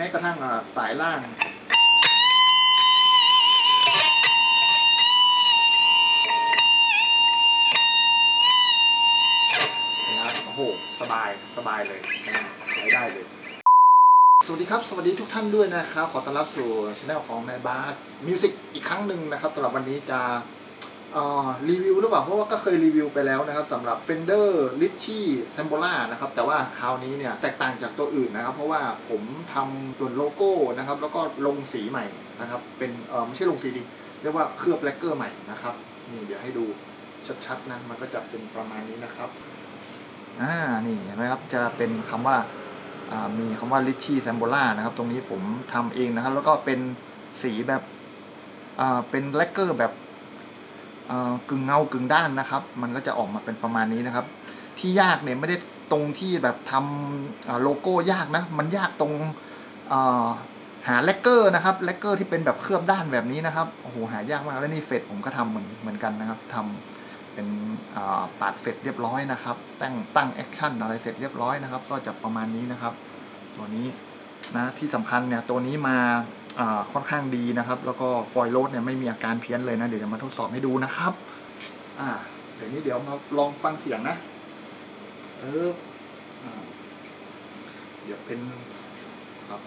ม้กระทั่งสายล่างนะครับโอ้โห สบายสบายเลยใช้ได้เลย สวัสดีครับ สวัสดีทุกท่านด้วยนะครับ ขอต้อนรับสู่ช anel ของนายบาสมิวสิกอีกครั้งหนึ่งนะครับสำหรับวันนี้จะ รีวิวหรือเปล่าเพราะว่าก็เคยรีวิวไปแล้วนะครับสำหรับ Fender r i c h i s a m b o l a นะครับแต่ว่าคราวนี้เนี่ยแตกต่างจากตัวอื่นนะครับ เพราะว่าผมทำส่วนโลโก้นะครับ แล้วก็ลงสีใหม่นะครับเป็นเออไม่ใช่ลงสีดิเรียกว่าเคลือบแลกเกอร์ใหม่นะครับนี่เดี๋ยวให้ดูชัดๆนะมันก็จะเป็นประมาณนี้นะครับอ่านี่เห็นไหมครับจะเป็นคำว่ามีคำว่า r i c h i s a m b o l a นะครับ ตรงนี้ผมทำเองนะครับ แล้วก็เป็นสีแบบเป็นแบล็กเกอร์แบบ กึ่งเงากึ่งด้านนะครับ มันก็จะออกมาเป็นประมาณนี้นะครับ ที่ยากเนี่ยไม่ได้ตรงที่แบบทำโลโก้ยากนะ มันยากตรงหาแลกเกอร์นะครับแลกเกอร์ที่เป็นแบบเคลือบด้านแบบนี้นะครับโอ้โหหายากมากแล้วนี่เฟดผมก็ทำเหมือนเหมือนกันนะครับทำเป็นปาดเสร็จเรียบร้อยนะครับ ตั้งตั้งแอคชั่นอะไรเสร็จเรียบร้อยนะครับ ก็จะประมาณนี้นะครับ ตัวนี้นะที่สำคัญเนี่ยตัวนี้มา ค่อนข้างดีนะครับ แล้วก็ฟอยล์โรดเนี่ยไม่มีอาการเพี้ยนเลยนะ เดี๋ยวจะมาทดสอบให้ดูนะครับ อ่าเดี๋ยวนี้เดี๋ยวมาลองฟังเสียงนะ เอออ่าเดี๋ยวเป็น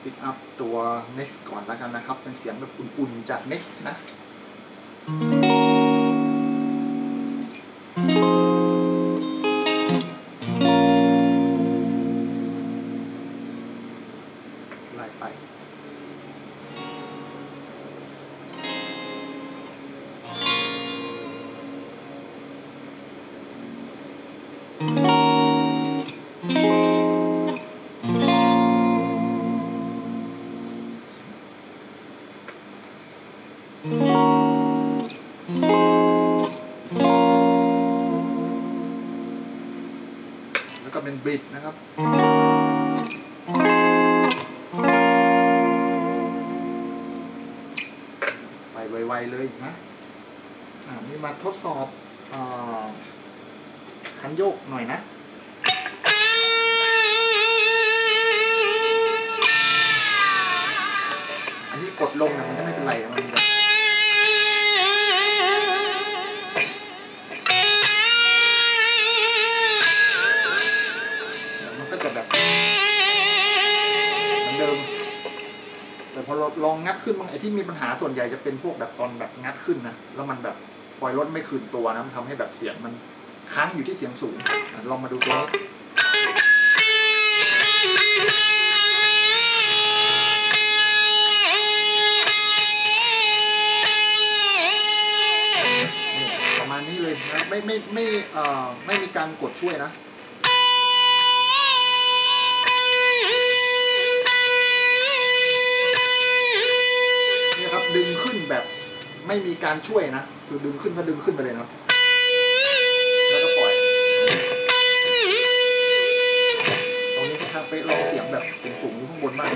ปิกอัพตัว next ก่อนแล้วกันนะครับ เป็นเสียงแบบอุ่นๆจาก next นะ แล้วก็เป็นบิดนะครับไปไวๆเลยนะอ่านี่มาทดสอบอคันโยกหน่อยนะอันนี้กดลงนะมันจะไม่เป็นไร มันแบ จะแบบเหมือนเดิม แต่พอเราลองงัดขึ้นบางไอ้ที่มีปัญหาส่วนใหญ่จะเป็นพวกแบบตอนแบบงัดขึ้นนะแล้วมันแบบฟอยล์รถไม่คืนตัวนะมันทำให้แบบเสียงมันค้างอยู่ที่เสียงสูงลองมาดูตัวนี้ประมาณนี้เลยนะไม่ไม่ไม่เอ่อไม่มีการกดช่วยนะ ดึงขึ้นแบบไม่มีการช่วยนะ คือดึงขึ้นก็ดึงขึ้นไปเลยนะแล้วก็ปล่อย ตรงนี้ค่อนข้างเป๊ะลองเสียงแบบสูงๆอยู่ข้างบนบ้าง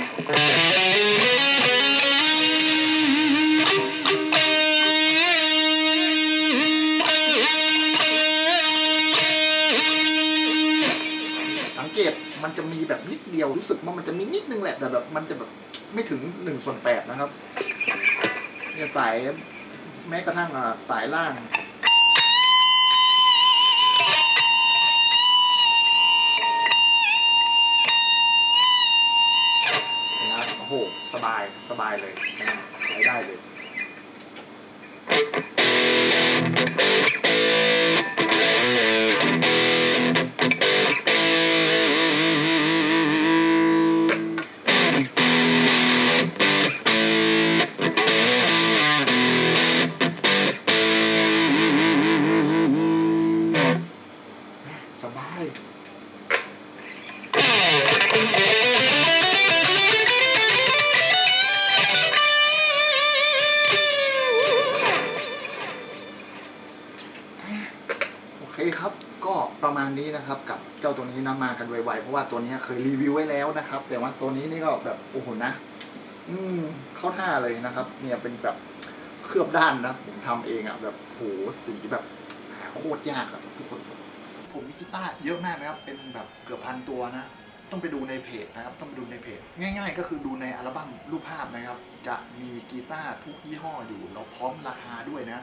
สังเกตมันจะมีแบบนิดเดียวรู้สึกว่ามันจะมีนิดนึงแหละแต่แบบมันจะแบบ ไม่ถึงหนึ่งส่วนแปดนะครับ เนี่ยสายแม้กระทั่งอ่าสายล่าง นะครับโอ้โห สบาย สบายเลยใช้ได้เลย ณนี้นะครับกับเจ้าตัวนี้นะมากันไวๆเพราะว่าตัวนี้เคยรีวิวไว้แล้วนะครับ แต่ว่าตัวนี้นี่ก็แบบโอ้โหนะ อืมเข้าท่าเลยนะครับ เนี่ยเป็นแบบเคลือบด้านนะผมทำเองอะ่ะแบบโหสีแบบหาโคตรยากอะทุกคน ผมมีกีตาร์เยอะมากนะครับ เป็นแบบเกือบพันตัวนะต้องไปดูในเพจนะครับ ต้องไปดูในเพจ ง่าย ๆ ก็คือดูในอัลบั้มรูปภาพนะครับ จะมีกีตาร์ทุกยี่ห้ออยู่แล้วพร้อมราคาด้วยนะ